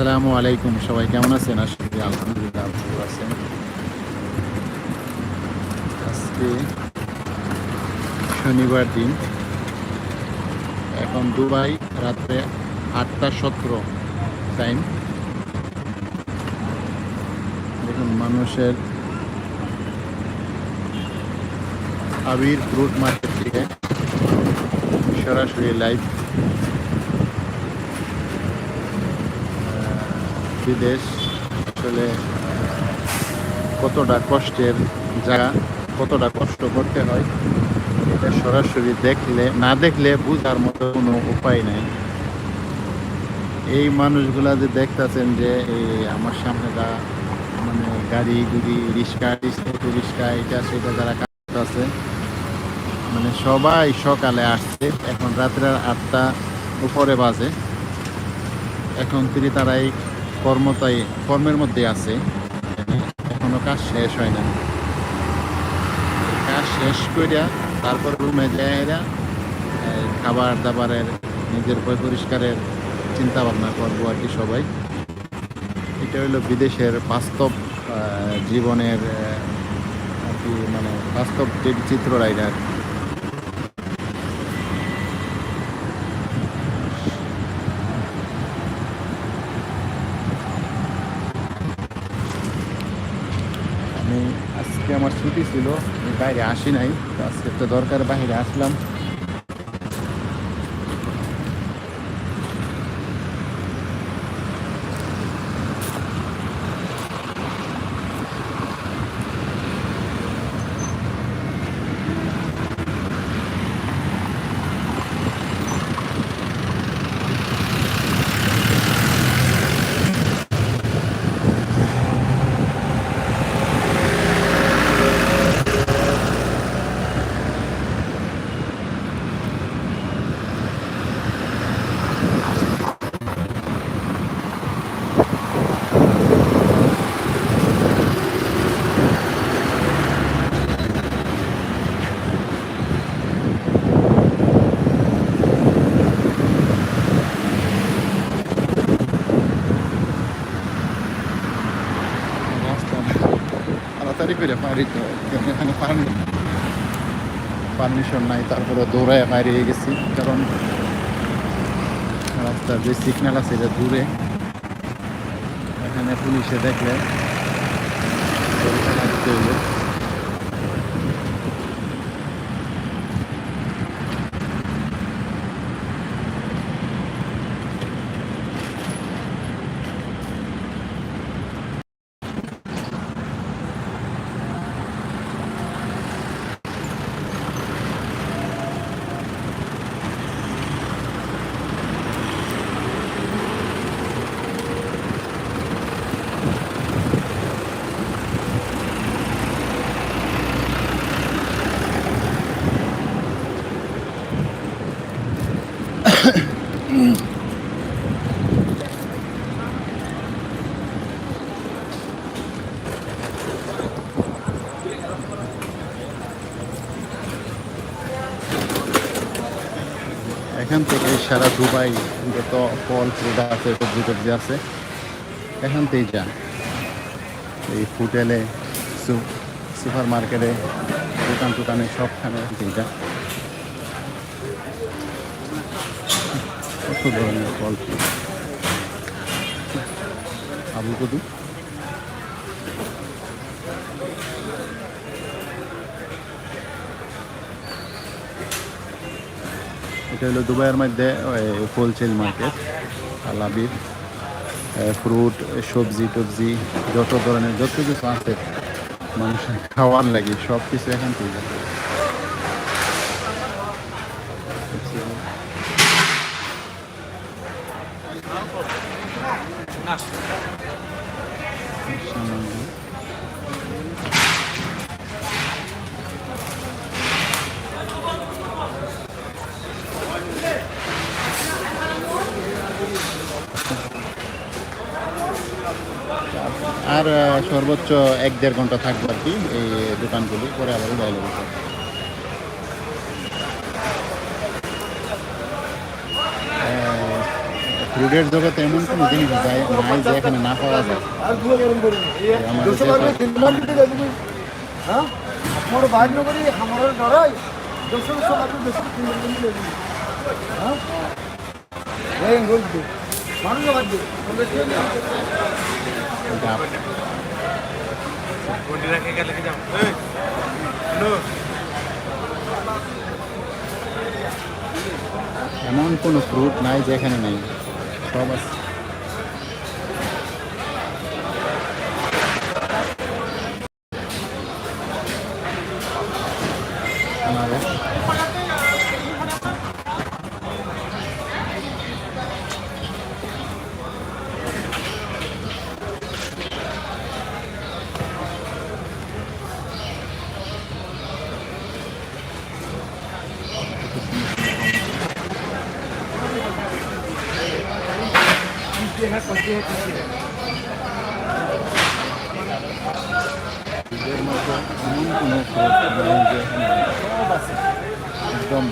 আসসালামু আলাইকুম, সবাই কেমন আছেন? করি আলহামদুলিল্লাহ ভালো আছেন। আজকে শনিবার দিন। এখন দুবাই রাত্রে আটটা সতেরো টাইম দেখুন, মানুষের আবির ফ্রুট মার্কেট থেকে সরাসরি লাইভ বিদেশ আসলে কতটা কষ্টের জায়গা, কতটা কষ্ট করতে হয়, এটা সরাসরি দেখলে, না দেখলে বুঝার মতো কোনো উপায় নাই। এই মানুষগুলা যে দেখতেছেন যে, এই আমার সামনে যা মানে গাড়ি গুড়ি রিক্সা রিক্সা রিক্সা, এটা সেটা যারা আছে মানে সবাই সকালে আসছে, এখন রাত্রের আটটা উপরে বাজে। এখন তিনি তারাই কর্মতাই, কর্মের মধ্যে আছে। এখনও কাজ শেষ হয় না কাজ শেষ করিয়া তারপর রুমে যায় খাবার দাবারের নিজের পরিষ্কারের চিন্তা ভাবনা করব আর কি সবাই। এটা হলো বিদেশের বাস্তব জীবনের আর কি মানে বাস্তব যে চিত্রটা এটা আর কি। আমি আজকে আমার ছুটি ছিল বাইরে আসি নাই তো আজকে তো দরকার বাইরে আসলাম তাড়াতাড়ি করে পারি তো এখানে পারমি পারমিশন নাই, তারপরে দৌড়ায় বাইরে গেছি। কারণ রাস্তার যে সিগন্যাল আছে এটা দূরে। এখানে পুলিশে দেখলে। এখান থেকে সারা দুবাই যত ফল ফ্রুট আছে, সবজি টবজি আছে, এখান থেকেই যান। এই হোটেলে সুপার মার্কেটে দোকান টোকানে, সবখানে এখান থেকেই যা কত ধরনের ফল ফ্রুট? আবু কদু এটা হলো দুবাইয়ের মধ্যে হোলসেল মার্কেট আলাবির ফ্রুট সবজি, টবজি, যত ধরনের, যত কিছু আছে, মানুষের খাওয়ার লাগে সব কিছু এখান থেকে যায়। সামান্য। আর সর্বোচ্চ এক দেড় ঘণ্টা থাকব আর কি এই দোকানগুলি পরে আবার নেব সব। আহ, জগতে এমন কোনো জিনিস যায় নাই যে এখানে না পাওয়া যায়। আমার হ্যাঁ বাইর আমার ডরাই হ্যাঁ? মানুষ বাদ ডাব এমন কোনো ফ্রুট নাই যে এখানে নেই। সব আছে। আনারস এর মধ্যে এমন কোনো ফ্রুট নাই যে এখানে নেই। সব আছে একদম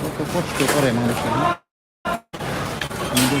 কত কষ্ট করে মানুষের সুন্দর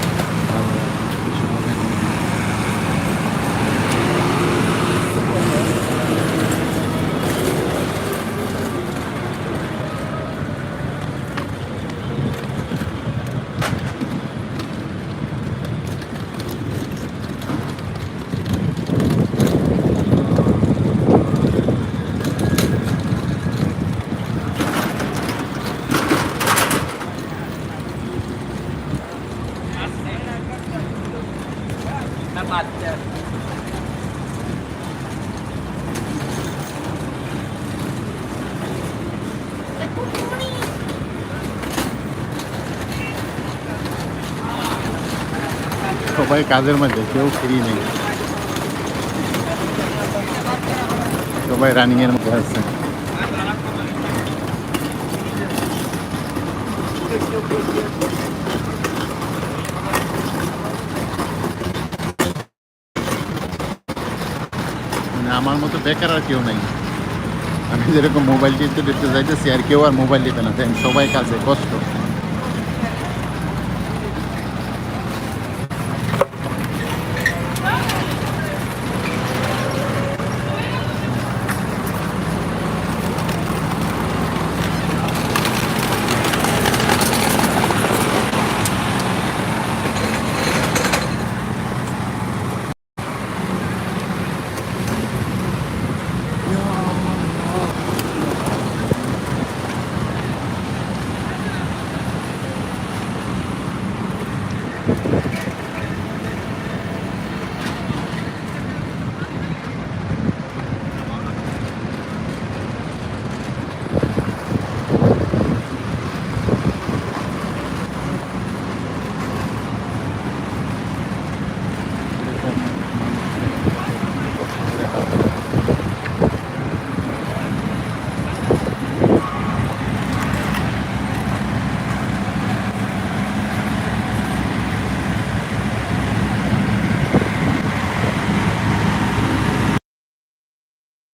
সবাই কাজের মধ্যে, কেউ ফ্রি নেই। সবাই রানিং এর মধ্যে আছে। মানে আমার মতো বেকার আর কেউ নাই। আমি যেরকম মোবাইল টিপতে টিপতে যাইতেছি, আর কেউ আর মোবাইল টিপে না। দেখেন সবাই কাজে, কষ্ট।